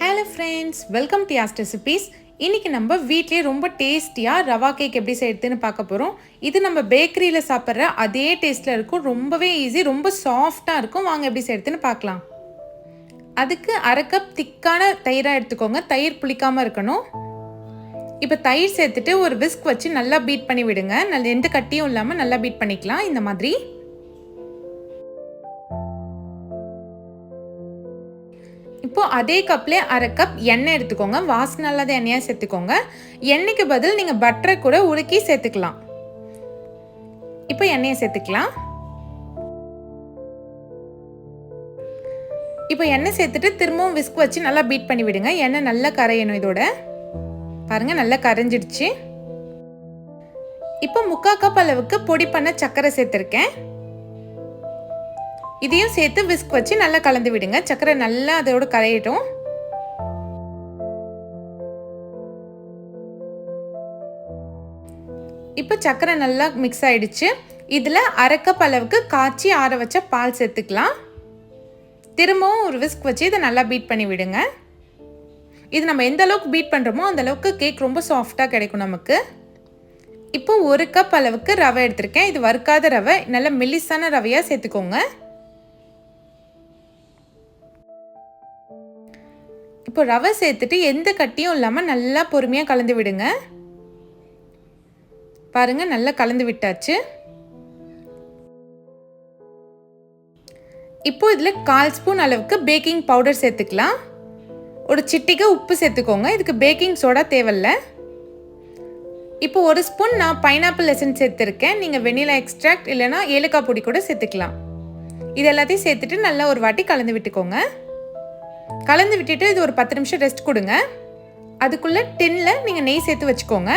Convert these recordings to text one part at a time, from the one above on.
Hello friends welcome to Yas recipes இன்றைக்கி நம்ம வீட்லேயே ரொம்ப டேஸ்டியாக ரவா கேக் எப்படி செய்யறதுன்னு பார்க்க போகிறோம் இது நம்ம பேக்கரியில் சாப்பிட்ற அதே டேஸ்ட்டில் இருக்கும். ரொம்பவே ஈஸி ரொம்ப சாஃப்டாக இருக்கும். வாங்க எப்படி செய்யறதுன்னு பார்க்கலாம். அதுக்கு அரை கப் திக்கான தயிராக எடுத்துக்கோங்க. தயிர் புளிக்காமல் இருக்கணும். இப்போ தயிர் சேர்த்துட்டு ஒரு விஸ்க் வச்சு நல்லா பீட் பண்ணி விடுங்க. நல்ல எந்த கட்டியும் இல்லாமல் நல்லா பீட் பண்ணிக்கலாம். இந்த மாதிரி. இப்போது அதே கப்லேயே அரை கப் எண்ணெய் எடுத்துக்கோங்க. வாசனை இல்லாத எண்ணெயாக சேர்த்துக்கோங்க. எண்ணெய்க்கு பதில் நீங்கள் பட்டரை கூட உருக்கி சேர்த்துக்கலாம். இப்போ எண்ணெயை சேர்த்துக்கலாம். இப்போ எண்ணெய் சேர்த்துட்டு திரும்பவும் விஸ்க் வச்சு நல்லா பீட் பண்ணி விடுங்க. எண்ணெய் நல்லா கரையணும் இதோட. பாருங்க நல்லா கரைஞ்சிடுச்சு. இப்போ முக்கால் கப் அளவுக்கு பொடி பண்ண சர்க்கரை சேர்த்துருக்கேன். இதையும் சேர்த்து விஸ்க் வச்சு நல்லா கலந்து விடுங்க. சர்க்கரை நல்லா அதோட கரையட்டும். இப்போ சர்க்கரை நல்லா மிக்ஸ் ஆயிடுச்சு. இதில் அரை கப் அளவுக்கு காய்ச்சி ஆற வச்ச பால் சேர்த்துக்கலாம். திரும்பவும் ஒரு விஸ்க் வச்சு இதை நல்லா பீட் பண்ணி விடுங்க. இது நம்ம எந்த அளவுக்கு பீட் பண்ணுறோமோ அந்த அளவுக்கு கேக் ரொம்ப சாஃப்டாக கிடைக்கும் நமக்கு. இப்போ ஒரு கப் அளவுக்கு ரவை எடுத்திருக்கேன். இது வறுக்காத ரவை நல்ல மெல்லிசான ரவையாக சேர்த்துக்கோங்க. இப்போ ரவை சேர்த்துட்டு எந்த கட்டியும் இல்லாமல் நல்லா பொறுமையாக கலந்து விடுங்க. பாருங்க நல்லா கலந்து விட்டாச்சு. இப்போ இதில் கால் ஸ்பூன் அளவுக்கு பேக்கிங் பவுடர் சேர்த்துக்கலாம். ஒரு சிட்டிக்கு உப்பு சேர்த்துக்கோங்க. இதுக்கு பேக்கிங் சோடா தேவையில்ல. இப்போ ஒரு ஸ்பூன் நான் பைனாப்பிள் லெசன் சேர்த்துருக்கேன். நீங்கள் வெனிலா எக்ஸ்ட்ராக்ட் இல்லைனா ஏலக்காய் பொடி கூட சேர்த்துக்கலாம். இது எல்லாத்தையும் சேர்த்துட்டு நல்லா ஒரு வாட்டி கலந்து விட்டுக்கோங்க. கலந்து விட்டுட்டு இது ஒரு பத்து நிமிஷம் ரெஸ்ட் கொடுங்க. அதுக்குள்ளே டின்னில் நீங்கள் நெய் சேர்த்து வச்சுக்கோங்க.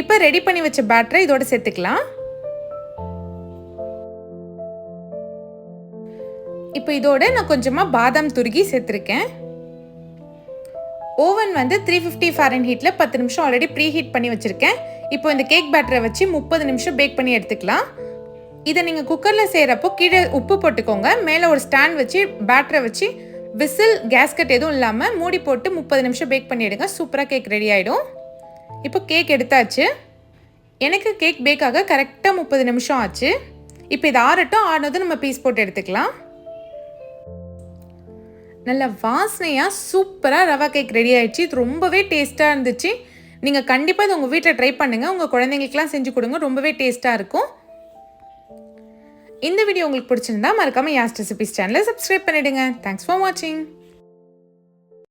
இப்போ ரெடி பண்ணி வச்ச பேட்டரை இதோட சேர்த்துக்கலாம். இப்போ இதோட நான் கொஞ்சமாக பாதாம் துருகி சேர்த்துருக்கேன். ஓவன் வந்து த்ரீ ஃபிஃப்டி ஃபாரன் ஹீட்டில் பத்து நிமிஷம் ஆல்ரெடி ப்ரீ ஹீட் பண்ணி வச்சுருக்கேன். இப்போ இந்த கேக் பேட்டரை வச்சு முப்பது நிமிஷம் பேக் பண்ணி எடுத்துக்கலாம். இதை நீங்கள் குக்கரில் செய்கிறப்போ கீழே உப்பு போட்டுக்கோங்க. மேலே ஒரு ஸ்டாண்ட் வச்சு பேட்டரை வச்சு விசில் கேஸ்கட் எதுவும் இல்லாமல் மூடி போட்டு முப்பது நிமிஷம் பேக் பண்ணிவிடுங்க சூப்பராக கேக் ரெடி ஆகிடும் இப்போ கேக் எடுத்தாச்சு. எனக்கு கேக் பேக் ஆக கரெக்டாக முப்பது நிமிஷம் ஆச்சு. இப்போ இது ஆறட்டும் ஆடினதும் நம்ம பீஸ் போட்டு எடுத்துக்கலாம். நல்ல வாசனையாக சூப்பராக ரவா கேக் ரெடி ஆயிடுச்சு. இது ரொம்பவே டேஸ்ட்டாக இருந்துச்சு. நீங்கள் கண்டிப்பாக இது உங்கள் வீட்டில் ட்ரை பண்ணுங்கள் உங்கள் குழந்தைங்களுக்குலாம் செஞ்சு கொடுங்க. ரொம்பவே டேஸ்ட்டாக இருக்கும். இந்த வீடியோ உங்களுக்கு பிடிச்சிருந்தா மறக்காமல் யாஸ் ரெசிபிஸ் சேனலை சப்ஸ்கிரைப் பண்ணிடுங்க. தேங்க்ஸ் ஃபார் வாட்சிங்